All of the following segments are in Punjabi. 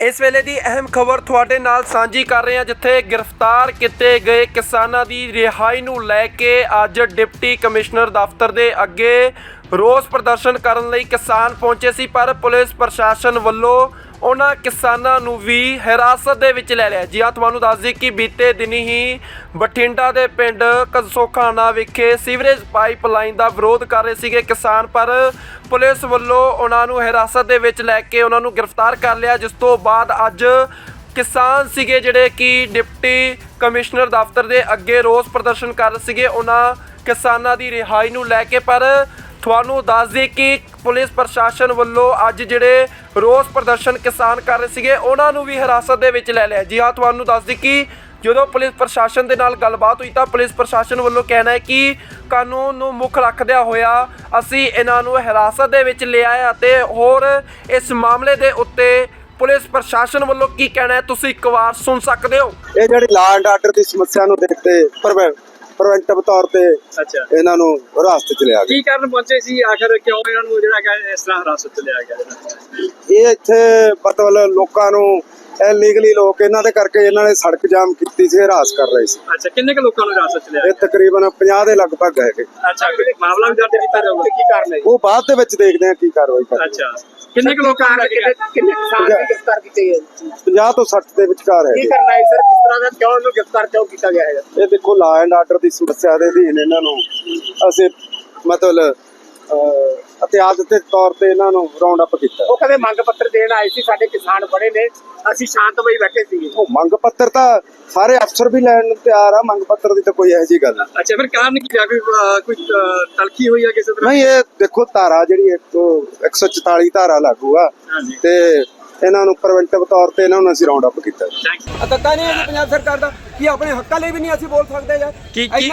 ਇਸ ਵੇਲੇ ਦੀ ਅਹਿਮ ਖਬਰ ਤੁਹਾਡੇ ਨਾਲ ਸਾਂਝੀ ਕਰ ਰਹੇ ਹਾਂ, ਜਿੱਥੇ ਗ੍ਰਿਫਤਾਰ ਕੀਤੇ ਗਏ ਕਿਸਾਨਾਂ ਦੀ ਰਿਹਾਈ ਨੂੰ ਲੈ ਕੇ ਅੱਜ ਡਿਪਟੀ ਕਮਿਸ਼ਨਰ ਦਫ਼ਤਰ ਦੇ ਅੱਗੇ ਰੋਸ ਪ੍ਰਦਰਸ਼ਨ ਕਰਨ ਲਈ ਕਿਸਾਨ ਪਹੁੰਚੇ ਸੀ, ਪਰ ਪੁਲਿਸ ਪ੍ਰਸ਼ਾਸਨ ਵੱਲੋਂ ਉਹਨਾਂ ਕਿਸਾਨਾਂ ਨੂੰ ਵੀ ਹਿਰਾਸਤ ਦੇ ਵਿੱਚ ਲੈ ਲਿਆ। ਜੀ ਆ ਤੁਹਾਨੂੰ ਦੱਸ ਦਈਏ ਕਿ ਬੀਤੇ ਦਿਨੀ ਹੀ ਬਠਿੰਡਾ ਦੇ ਪਿੰਡ ਕਸੋਖਾਨਾ ਵਿਖੇ ਸੀਵਰੇਜ ਪਾਈਪਲਾਈਨ ਦਾ ਵਿਰੋਧ ਕਰ ਰਹੇ ਸੀਗੇ ਕਿਸਾਨ, ਪਰ ਪੁਲਿਸ ਵੱਲੋਂ ਉਹਨਾਂ ਨੂੰ ਹਿਰਾਸਤ ਦੇ ਵਿੱਚ ਲੈ ਕੇ ਉਹਨਾਂ ਨੂੰ ਗ੍ਰਿਫਤਾਰ ਕਰ ਲਿਆ, ਜਿਸ ਤੋਂ ਬਾਅਦ ਅੱਜ ਕਿਸਾਨ ਸੀਗੇ ਜਿਹੜੇ ਕਿ ਡਿਪਟੀ ਕਮਿਸ਼ਨਰ ਦਫ਼ਤਰ ਦੇ ਅੱਗੇ ਰੋਸ ਪ੍ਰਦਰਸ਼ਨ ਕਰ ਰਹੇ ਸੀਗੇ। ਉਹਨਾਂ ਕਿਸਾਨਾਂ ਦੀ ਰਿਹਾਈ ਨੂੰ ਲੈ ਕੇ, ਪਰ ਤੁਹਾਨੂੰ ਦੱਸ ਦਈਏ ਕਿ ਪੁਲਿਸ ਪ੍ਰਸ਼ਾਸਨ ਵੱਲੋਂ ਅੱਜ ਜਿਹੜੇ ਰੋਸ ਪ੍ਰਦਰਸ਼ਨ ਕਿਸਾਨ ਕਰ ਰਹੇ ਸੀਗੇ, ਉਹਨਾਂ ਨੂੰ ਵੀ ਹਿਰਾਸਤ ਦੇ ਵਿੱਚ ਲੈ ਲਿਆ। ਜੀ ਹਾਂ, ਤੁਹਾਨੂੰ ਦੱਸ ਦਈਏ ਕਿ ਜਦੋਂ ਪੁਲਿਸ ਪ੍ਰਸ਼ਾਸਨ ਦੇ ਨਾਲ ਗੱਲਬਾਤ ਹੋਈ ਤਾਂ ਪੁਲਿਸ ਪ੍ਰਸ਼ਾਸਨ ਵੱਲੋਂ ਕਹਿਣਾ ਹੈ ਕਿ ਕਾਨੂੰਨ ਨੂੰ ਮੁੱਖ ਰੱਖਦਿਆਂ ਹੋਇਆ ਅਸੀਂ ਇਹਨਾਂ ਨੂੰ ਹਿਰਾਸਤ ਦੇ ਵਿੱਚ ਲਿਆ ਹੈ ਅਤੇ ਹੋਰ ਇਸ ਮਾਮਲੇ ਦੇ ਉੱਤੇ ਪੁਲਿਸ ਪ੍ਰਸ਼ਾਸਨ ਵੱਲੋਂ ਕੀ ਕਹਿਣਾ ਹੈ, ਤੁਸੀਂ ਇੱਕ ਵਾਰ ਸੁਣ ਸਕਦੇ ਹੋ? ਇਹ ਜਿਹੜੀ ਲਾਅ ਐਂਡ ਆਰਡਰ ਦੀ ਸਮੱਸਿਆ ਨੂੰ ਦੇਖਦੇ ਪ੍ਰੀਵੈਂਟਿਵ ਤੌਰ ਤੇ ਅੱਛਾ। ਇਹਨਾਂ ਨੂੰ ਹਿਰਾਸਤ ਚ ਲਿਆ ਗਿਆ। ਕੀ ਕਾਰਨ ਪਹੁੰਚੇ ਸੀ? ਆਖਰ ਕਿਉਂ ਇਹਨਾਂ ਨੂੰ ਜਿਹੜਾ ਇਸ ਤਰ੍ਹਾਂ ਹਿਰਾਸਤ ਚ ਲਿਆ ਗਿਆ? ਇਹ ਇੱਥੇ ਮਤਲਬ ਲੋਕਾਂ ਨੂੰ ਇਲੀਗਲੀ ਲੋਕ ਇਹਨਾਂ ਦੇ ਕਰਕੇ ਇਹਨਾਂ ਨੇ ਸੜਕ ਜਾਮ ਕੀਤੀ ਸੀ ਹਰਾਸ ਕਰ ਰਹੇ ਸੀ। ਅੱਛਾ ਕਿੰਨੇ ਕੁ ਲੋਕਾਂ ਨੂੰ ਹਿਰਾਸਤ ਚ ਲਿਆ? ਇਹ ਤਕਰੀਬਨ 50 ਦੇ ਲਗਭਗ ਹੈਗੇ। ਅੱਛਾ ਮਾਮਲਾ ਵੀ ਦਰਜ ਕੀਤਾ ਜਾਊਗਾ? ਕੀ ਕਾਰਨ ਹੈ ਉਹ ਬਾਅਦ ਦੇ ਵਿੱਚ ਦੇਖਦੇ ਆ ਕੀ ਕਾਰਵਾਈ ਕਰਦੇ ਅੱਛਾ ਕਿੰਨੇ ਕੁ ਲੋਕਾਂ ਨੂੰ ਕਿੰਨੇ ਕਿਸਾਨ ਦੀ ਗ੍ਰਿਫਤਾਰ ਕੀਤੇ ਗਏ 50 ਤੋਂ 60 ਦੇ ਵਿਚਕਾਰ ਕੀ ਹੈਗੇ। ਕਰਨਾ ਹੈ ਸਰ? ਕਿਸ ਤਰ੍ਹਾਂ ਦਾ ਕਿਉਂ ਇਹਨੂੰ ਗ੍ਰਿਫਤਾਰ ਕਿਉਂ ਕੀਤਾ ਗਿਆ ਹੈ? ਇਹ ਦੇਖੋ ਲਾਅ ਐਂਡ ਆਰਡਰ ਦੀ ਸਮੱਸਿਆ ਦੇ ਅਧੀਨ ਇਹਨਾਂ ਨੂੰ ਅਸੀਂ ਮਤਲਬ ਇਤਿਹਾਸ ਦੇ ਤੌਰ ਤੇ ਇਹਨਾਂ ਨੂੰ ਰਾਉਂਡ ਅਪ ਕੀਤਾ। ਉਹ ਕਦੇ ਮੰਗ ਪੱਤਰ ਦੇਣ ਆਏ ਸੀ ਸਾਡੇ ਕਿਸਾਨ ਬੜੇ ਨੇ ਅਸੀਂ ਸ਼ਾਂਤਮਈ ਬੈਠੇ ਸੀ। ਉਹ ਮੰਗ ਪੱਤਰ ਤਾਂ ਸਾਰੇ ਅਫਸਰ ਵੀ ਲੈਣ ਨੂੰ ਤਿਆਰ ਆ ਮੰਗ ਪੱਤਰ ਦੀ ਤਾਂ ਕੋਈ ਇਹੋ ਗੱਲ ਨਹੀਂ। ਅੱਛਾ ਫਿਰ ਕਾਰਨ ਕੀ ਹੈ ਕੋਈ ਕੋਈ ਤਲਖੀ ਹੋਈ ਹੈ ਕਿਸੇ ਤਰ੍ਹਾਂ? ਨਹੀਂ ਇਹ ਦੇਖੋ ਧਾਰਾ ਜਿਹੜੀ ਇੱਕ 144 ਧਾਰਾ ਲਾਗੂ ਆ। ਤੇ ਇਹਨਾਂ ਨੂੰ ਪ੍ਰੀਵੈਂਟਿਵ ਤੌਰ ਤੇ ਇਹਨਾਂ ਨੂੰ ਅਸੀਂ ਰਾਉਂਡ ਅਪ ਕੀਤਾ। ਥੈਂਕ ਯੂ ਅਤਕਾ ਨਹੀਂ ਪੰਜਾਬ ਸਰਕਾਰ ਦਾ। ਕਿ ਆਪਣੇ ਹੱਕਾਂ ਲਈ ਵੀ ਨਹੀਂ ਅਸੀਂ ਬੋਲ ਸਕਦੇ ਯਾਰ? ਕੀ- ਕੀ-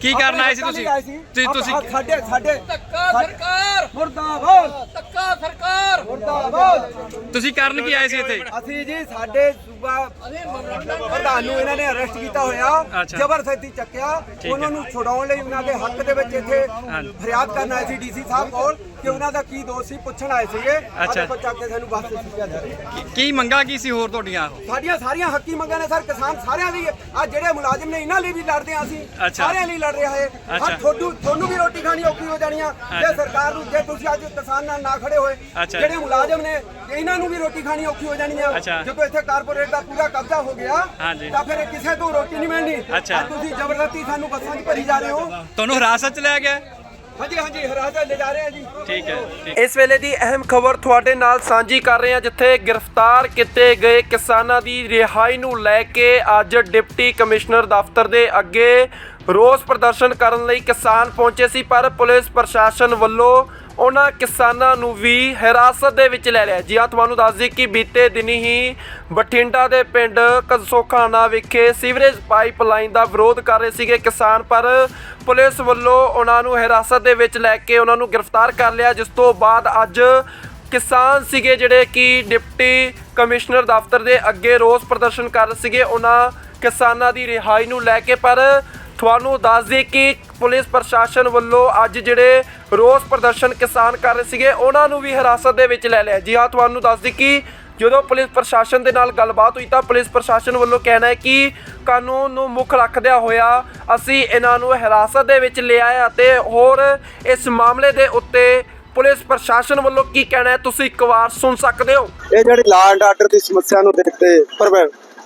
ਕੀ ਕਰਨ ਆਏ ਸੀ। ਤੁਸੀਂ? ਤੁਸੀਂ- ਤੁਸੀਂ- ਸਾਡੇ ਸਾਡੇ ਧੱਕਾ ਸਰਕਾਰ! ਮੁਰਦਾਬਾਦ! ਧੱਕਾ ਸਰਕਾਰ! ਮੁਰਦਾਬਾਦ! ਤੁਸੀਂ ਕਾਰਨ ਕੀ ਆਏ ਸੀ ਇੱਥੇ? ਅਸੀਂ ਜੀ ਸਾਡੇ ਸੂਬਾ ਪ੍ਰਧਾਨ ਨੂੰ ਇਹਨਾਂ ਨੇ ਅਰੈਸਟ ਕੀਤਾ ਹੋਇਆ। ਜ਼ਬਰਦਸਤੀ ਚੱਕਿਆ। ਉਹਨਾਂ ਨੂੰ ਛੁਡਾਉਣ ਲਈ ਉਹਨਾਂ ਦੇ ਹੱਕ ਦੇ ਵਿੱਚ ਇੱਥੇ ਫਰਿਆਦ ਕਰਨ ਆਏ ਸੀ ਡੀਸੀ ਸਾਹਿਬ ਕੋਲ। ਕਿ ਉਹਨਾਂ ਦਾ ਕੀ ਦੋਸ਼ ਸੀ ਪੁੱਛਣ ਆਏ ਸੀਗੇ ਅੱਛਾ। ਦੇਖੋ ਚੱਕ ਕੇ ਸਾਨੂੰ ਬੱਸ ਤੇ ਸੁੱਟਿਆ ਜਾ ਰਿਹਾ ਕੀ- ਕੀ ਮੰਗਾ ਕੀ ਸੀ ਹੋਰ ਤੁਹਾਡੀਆਂ ਸਾਡੀਆਂ ਸਾਰੀਆਂ ਹੱਕੀ ਮੰਗਾਂ ਨੇ ਸਰ ਕਿਸਾਨ ਸਾਰਿਆਂ ਦੀ ਆ ਜਿਹੜੇ ਮੁਲਾਜ਼ਮ ਨੇ ਇਹਨਾਂ ਲਈ ਵੀ ਲੜਦੇ ਆ ਅਸੀਂ ਅੱਛਾ। ਸਾਰਿਆਂ ਲਈ ਲੜ ਰਿਹਾ ਹੈ ਅੱਛਾ। ਹਾਂ ਤੁਹਾਨੂੰ ਤੁਹਾਨੂੰ ਵੀ ਰੋਟੀ ਖਾਣੀ ਔਖੀ ਹੋ ਜਾਣੀ ਆ ਜੇ ਸਰਕਾਰ ਨੂੰ ਜੇ ਤੁਸੀਂ ਅੱਜ ਕਿਸਾਨ ਨਾਲ ਨਾ ਖੜੇ ਹੋਏ ਅੱਛਾ। ਜਿਹੜੇ ਮੁਲਾਜ਼ਮ ਨੇ ਇਹਨਾਂ ਨੂੰ ਵੀ ਰੋਟੀ ਖਾਣੀ ਔਖੀ ਹੋ ਜਾਣੀ ਆ ਅੱਛਾ। ਜਦੋਂ ਇੱਥੇ ਕਾਰਪੋਰੇਟ ਦਾ ਪੂਰਾ ਕਬਜ਼ਾ ਹੋ ਗਿਆ ਹਾਂਜੀ। ਤਾਂ ਫਿਰ ਕਿਸੇ ਤੋਂ ਰੋਟੀ ਨਹੀਂ ਮਿਲਣੀ ਅੱਛਾ। ਅੱਜ ਤੁਸੀਂ ਜ਼ਬਰਦਸਤੀ ਸਾਨੂੰ ਬੱਸਾਂ 'ਚ ਭਰੀ ਜਾ ਰਹੇ ਹੋ ਤੁਹਾਨੂੰ ਹਿਰਾਸਤ ਚ ਲਿਆ ਗਿਆ ਹਾਂਜੀ ਹਾਂਜੀ ਹਰਾਜਾ ਲੈ ਜਾ ਰਹੇ ਆ ਜੀ। ਠੀਕ ਹੈ ਠੀਕ ਇਸ ਵੇਲੇ ਦੀ ਅਹਿਮ ਖਬਰ ਤੁਹਾਡੇ ਨਾਲ ਸਾਂਝੀ ਕਰ ਰਹੇ ਹਾਂ ਜਿੱਥੇ ਗ੍ਰਿਫਤਾਰ ਕੀਤੇ ਗਏ ਕਿਸਾਨਾਂ ਦੀ ਰਿਹਾਈ ਨੂੰ ਲੈ ਕੇ ਅੱਜ ਡਿਪਟੀ ਕਮਿਸ਼ਨਰ ਦਫ਼ਤਰ ਦੇ ਅੱਗੇ ਰੋਸ ਪ੍ਰਦਰਸ਼ਨ ਕਰਨ ਲਈ ਕਿਸਾਨ ਪਹੁੰਚੇ ਸੀ ਪਰ ਪੁਲਿਸ ਪ੍ਰਸ਼ਾਸਨ ਵੱਲੋਂ ਉਹਨਾਂ ਕਿਸਾਨਾਂ ਨੂੰ ਵੀ ਹਿਰਾਸਤ ਦੇ ਵਿੱਚ ਲੈ ਲਿਆ। ਜੀ ਆ ਤੁਹਾਨੂੰ ਦੱਸ ਦਈਏ ਕਿ ਬੀਤੇ ਦਿਨੀ ਹੀ ਬਠਿੰਡਾ ਦੇ ਪਿੰਡ ਕਸੋਖਾਨਾ ਵਿਖੇ ਸੀਵਰੇਜ ਪਾਈਪਲਾਈਨ ਦਾ ਵਿਰੋਧ ਕਰ ਰਹੇ ਸੀਗੇ ਕਿਸਾਨ, ਪਰ ਪੁਲਿਸ ਵੱਲੋਂ ਉਹਨਾਂ ਨੂੰ ਹਿਰਾਸਤ ਦੇ ਵਿੱਚ ਲੈ ਕੇ ਉਹਨਾਂ ਨੂੰ ਗ੍ਰਿਫਤਾਰ ਕਰ ਲਿਆ, ਜਿਸ ਤੋਂ ਬਾਅਦ ਅੱਜ ਕਿਸਾਨ ਸੀਗੇ ਜਿਹੜੇ ਕਿ ਡਿਪਟੀ ਕਮਿਸ਼ਨਰ ਦਫ਼ਤਰ ਦੇ ਅੱਗੇ ਰੋਸ ਪ੍ਰਦਰਸ਼ਨ ਕਰ ਰਹੇ ਸੀਗੇ। ਉਹਨਾਂ ਕਿਸਾਨਾਂ ਦੀ ਰਿਹਾਈ ਨੂੰ ਲੈ ਕੇ, ਪਰ ਤੁਹਾਨੂੰ ਦੱਸ ਦਈਏ ਕਿ ਪੁਲਿਸ ਪ੍ਰਸ਼ਾਸਨ ਵੱਲੋਂ ਅੱਜ ਜਿਹੜੇ ਰੋਸ ਪ੍ਰਦਰਸ਼ਨ ਕਿਸਾਨ ਕਰ ਰਹੇ ਸੀਗੇ, ਉਹਨਾਂ ਨੂੰ ਵੀ ਹਿਰਾਸਤ ਦੇ ਵਿੱਚ ਲੈ ਲਿਆ। ਜੀ ਹਾਂ, ਤੁਹਾਨੂੰ ਦੱਸ ਦਈਏ ਕਿ ਜਦੋਂ ਪੁਲਿਸ ਪ੍ਰਸ਼ਾਸਨ ਦੇ ਨਾਲ ਗੱਲਬਾਤ ਹੋਈ ਤਾਂ ਪੁਲਿਸ ਪ੍ਰਸ਼ਾਸਨ ਵੱਲੋਂ ਕਹਿਣਾ ਹੈ ਕਿ ਕਾਨੂੰਨ ਨੂੰ ਮੁੱਖ ਰੱਖਦਿਆਂ ਹੋਇਆ ਅਸੀਂ ਇਹਨਾਂ ਨੂੰ ਹਿਰਾਸਤ ਦੇ ਵਿੱਚ ਲਿਆ ਹੈ ਅਤੇ ਹੋਰ ਇਸ ਮਾਮਲੇ ਦੇ ਉੱਤੇ ਪੁਲਿਸ ਪ੍ਰਸ਼ਾਸਨ ਵੱਲੋਂ ਕੀ ਕਹਿਣਾ ਹੈ, ਤੁਸੀਂ ਇੱਕ ਵਾਰ ਸੁਣ ਸਕਦੇ ਹੋ? ਇਹ ਜਿਹੜੀ ਲਾਅ ਐਂਡ ਆਰਡਰ ਦੀ ਸਮੱਸਿਆ ਨੂੰ ਦੇਖਦੇ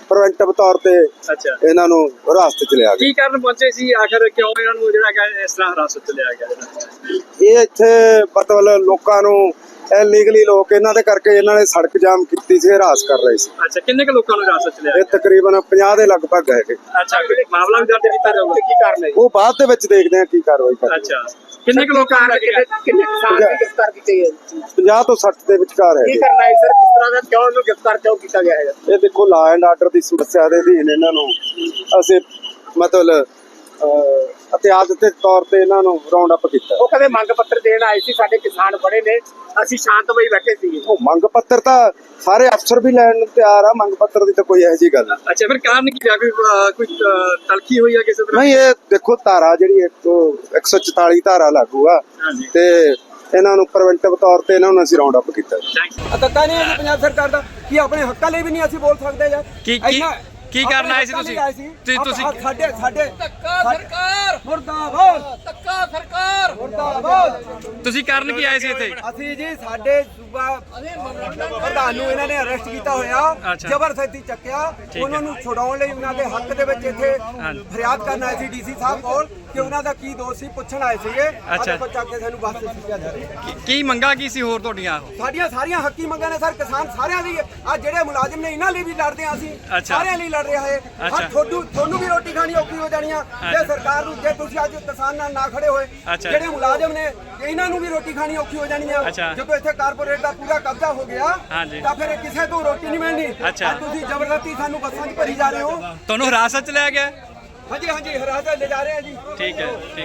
ਪ੍ਰੀਵੈਂਟਿਵ ਤੌਰ ਤੇ ਅੱਛਾ। ਇਹਨਾਂ ਨੂੰ ਹਿਰਾਸਤ ਚ ਲਿਆ ਗਿਆ। ਕੀ ਕਾਰਨ ਪਹੁੰਚੇ ਸੀ? ਆਖਰ ਕਿਉਂ ਇਹਨਾਂ ਨੂੰ ਜਿਹੜਾ ਇਸ ਤਰ੍ਹਾਂ ਹਿਰਾਸਤ ਚ ਲਿਆ ਗਿਆ? ਇਹ ਇੱਥੇ ਮਤਲਬ ਲੋਕਾਂ ਨੂੰ ਇਲੀਗਲੀ ਲੋਕ ਇਹਨਾਂ ਦੇ ਕਰਕੇ ਇਹਨਾਂ ਨੇ ਸੜਕ ਜਾਮ ਕੀਤੀ ਸੀ ਹਰਾਸ ਕਰ ਰਹੇ ਸੀ। ਅੱਛਾ ਕਿੰਨੇ ਕੁ ਲੋਕਾਂ ਨੂੰ ਹਿਰਾਸਤ ਚ ਲਿਆ? ਇਹ ਤਕਰੀਬਨ 50 ਦੇ ਲਗਭਗ ਹੈਗੇ। ਅੱਛਾ ਮਾਮਲਾ ਵੀ ਦਰਜ ਕੀਤਾ ਜਾਊਗਾ? ਕੀ ਕਾਰਨ ਹੈ ਉਹ ਬਾਅਦ ਦੇ ਵਿੱਚ ਦੇਖਦੇ ਆ ਕੀ ਕਾਰਵਾਈ ਕਰਦੇ ਅੱਛਾ ਕਿੰਨੇ ਕੁ ਲੋਕਾਂ ਨੂੰ ਕਿੰਨੇ ਕਿੰਨੇ ਕਿਸਾਨ ਦੀ ਗ੍ਰਿਫਤਾਰ ਕੀਤੇ ਗਏ? 50 ਤੋਂ 60 ਦੇ ਵਿਚਕਾਰ ਕੀ ਹੈਗੇ ਕਰਨਾ ਹੈ ਸਰ? ਕਿਸ ਤਰ੍ਹਾਂ ਦਾ ਕਿਉਂ ਇਹਨੂੰ ਗ੍ਰਿਫਤਾਰ ਕਿਉਂ ਕੀਤਾ ਗਿਆ ਹੈ ਇਹ ਦੇਖੋ ਲਾਅ ਐਂਡ ਆਰਡਰ ਦੀ ਸਮੱਸਿਆ ਦੇ ਅਧੀਨ ਇਹਨਾਂ ਨੂੰ ਅਸੀਂ ਮਤਲਬ ਇਤਿਹਾਸ ਦੇ ਤੌਰ ਤੇ ਇਹਨਾਂ ਨੂੰ ਰਾਉਂਡ ਅਪ ਕੀਤਾ। ਉਹ ਕਦੇ ਮੰਗ ਪੱਤਰ ਦੇਣ ਆਏ ਸੀ ਸਾਡੇ ਕਿਸਾਨ ਬੜੇ ਨੇ ਅਸੀਂ ਸ਼ਾਂਤਮਈ ਬੈਠੇ ਸੀ। ਉਹ ਮੰਗ ਪੱਤਰ ਤਾਂ ਸਾਰੇ ਅਫਸਰ ਵੀ ਲੈਣ ਨੂੰ ਤਿਆਰ ਆ ਮੰਗ ਪੱਤਰ ਦੀ ਤਾਂ ਕੋਈ ਇਹੋ ਗੱਲ ਨਹੀਂ। ਅੱਛਾ ਫਿਰ ਕਾਰਨ ਕੀ ਹੈ ਕੋਈ ਕੋਈ ਤਲਖੀ ਹੋਈ ਹੈ ਕਿਸੇ ਤਰ੍ਹਾਂ? ਨਹੀਂ ਇਹ ਦੇਖੋ ਧਾਰਾ ਜਿਹੜੀ ਇੱਕ 144 ਧਾਰਾ ਲਾਗੂ ਆ। ਤੇ ਇਹਨਾਂ ਨੂੰ ਪ੍ਰੀਵੈਂਟਿਵ ਤੌਰ ਤੇ ਇਹਨਾਂ ਨੂੰ ਅਸੀਂ ਰਾਉਂਡ ਅਪ ਕੀਤਾ। ਧੱਕਾ ਨਹੀਂ ਹੈ ਪੰਜਾਬ ਸਰਕਾਰ ਦਾ। ਕੀ ਆਪਣੇ ਹੱਕਾਂ ਲਈ ਵੀ ਨਹੀਂ ਅਸੀਂ ਬੋਲ ਸਕਦੇ ਯਾਰ ਕੀ- ਕੀ- ਕੀ ਕਰਨ ਆਏ ਸੀ ਤੁਸੀਂ? ਤੁਸੀਂ- ਤੁਸੀਂ- ਸਾਡੇ ਸਾਡੇ ਧੱਕਾ ਸਰਕਾਰ! ਮੁਰਦਾਬਾਦ! ਧੱਕਾ ਸਰਕਾਰ! ਮੁਰਦਾਬਾਦ! ਤੁਸੀਂ ਕਰਨ ਕੀ ਆਏ ਸੀ ਇੱਥੇ? ਅਸੀਂ ਜੀ ਸਾਡੇ ਸੂਬਾ ਪ੍ਰਧਾਨ ਨੂੰ ਇਹਨਾਂ ਨੇ ਅਰੈਸਟ ਕੀਤਾ ਹੋਇਆ ਅੱਛਾ। ਜ਼ਬਰਦਸਤੀ ਚੱਕਿਆ। ਉਹਨਾਂ ਨੂੰ ਛੁਡਾਉਣ ਲਈ ਉਹਨਾਂ ਦੇ ਹੱਕ ਦੇ ਵਿੱਚ ਇੱਥੇ ਫਰਿਆਦ ਕਰਨ ਆਏ ਸੀ ਡੀਸੀ ਸਾਹਿਬ ਕੋਲ ਕਿ ਉਹਨਾਂ ਦਾ ਕੀ ਦੋਸ਼ ਸੀ ਪੁੱਛਣ ਆਏ ਸੀਗੇ। ਅੱਛਾ। ਦੇਖੋ ਚੱਕ ਕੇ ਸਾਨੂੰ ਬੱਸ ਤੇ ਸਿੱਟਿਆ ਜਾ ਰਿਹਾ। ਕੀ- ਕੀ ਮੰਗਾ ਕੀ ਸੀ ਹੋਰ ਤੁਹਾਡੀਆਂ? ਸਾਡੀਆਂ ਸਾਰੀਆਂ ਹੱਕੀ ਮੰਗਾਂ ਨੇ ਸਰ ਕਿਸਾਨ ਸਾਰਿਆਂ ਦੀ। ਆ ਜਿਹੜੇ ਮੁਲਾਜ਼ਮ ਨੇ ਇਹਨਾਂ ਲਈ ਵੀ ਲੜਦੇ ਆ ਅਸੀਂ। ਅੱਛਾ। ਸਾਰਿਆਂ ਲਈ ਲੜ ਰਿਹਾ ਹੈ ਅੱਛਾ। ਹਾਂ ਤੁਹਾਨੂੰ ਤੁਹਾਨੂੰ ਵੀ ਰੋਟੀ ਖਾਣੀ ਔਖੀ ਹੋ ਜਾਣੀ ਆ। ਜੇ ਸਰਕਾਰ ਨੂੰ ਜੇ ਤੁਸੀਂ ਅੱਜ ਕਿਸਾਨ ਨਾਲ ਨਾ ਖੜੇ ਹੋਏ ਅੱਛਾ। ਜਿਹੜੇ ਮੁਲਾਜ਼ਮ ਨੇ ਇਹਨਾਂ ਨੂੰ ਵੀ ਰੋਟੀ ਖਾਣੀ ਔਖੀ ਹੋ ਜਾਣੀ ਆ ਅੱਛਾ। ਜਦੋਂ ਇੱਥੇ ਕਾਰਪੋਰੇਟ ਦਾ ਪੂਰਾ ਕਬਜ਼ਾ ਹੋ ਗਿਆ ਹਾਂਜੀ। ਤਾਂ ਫਿਰ ਕਿਸੇ ਤੋਂ ਰੋਟੀ ਨਹੀਂ ਮਿਲਣੀ ਅੱਛਾ। ਅੱਜ ਤੁਸੀਂ ਜ਼ਬਰਦਸਤੀ ਸਾਨੂੰ ਬੱਸਾਂ 'ਚ ਭਰੀ ਜਾ ਰਹੇ ਹੋ ਤੁਹਾਨੂੰ ਹਿਰਾਸਤ ਚ ਲਿਆ ਗਿਆ ਹਾਂਜੀ ਹਾਂਜੀ ਹਰਾਸਤ ਲੈ ਜਾ ਰਹੇ ਆ ਜੀ ਠੀਕ ਹੈ ਠੀਕ